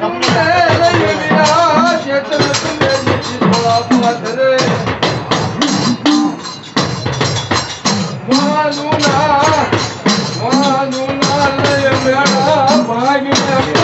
ڪنه ته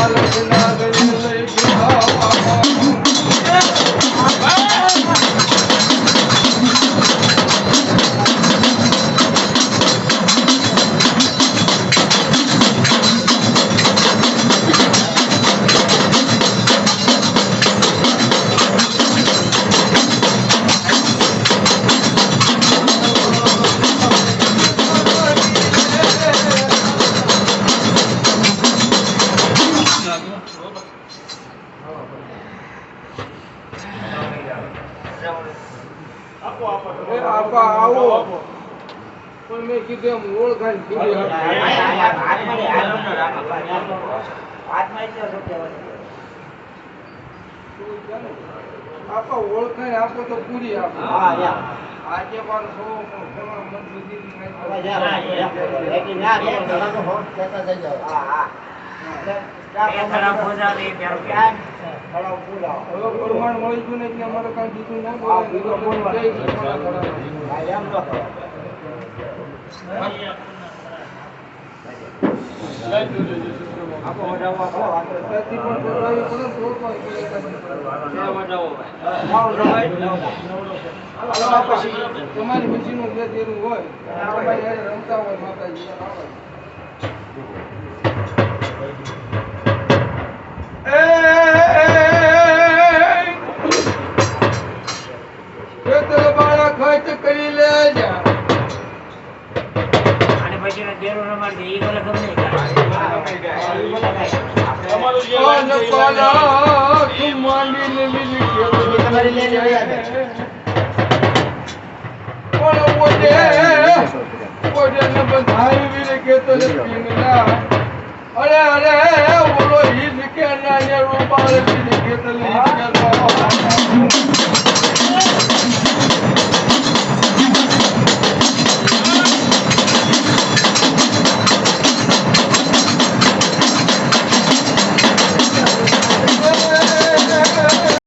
આપા આવો પણ મેં કીધું એમ ઓળખાણ કીધું આપો ઓળખાણ આપો તો પૂરી આપો આજે પણ સો પણ કાંઈ હવે પ્રમાણ મળી ગયું એટલે અમારે કાંઈ બીજું ના તમારી ખુશીનું જે તેનું હોય રમતા હોય માતાજી ખેતર બાળા ખર્ચ કરી લેજા કોણ અને તું ઓજે ને પીંગલા. અરે અરે બોલો હિલ કે ના રૂપાલ રૂપાળ કે ખેતર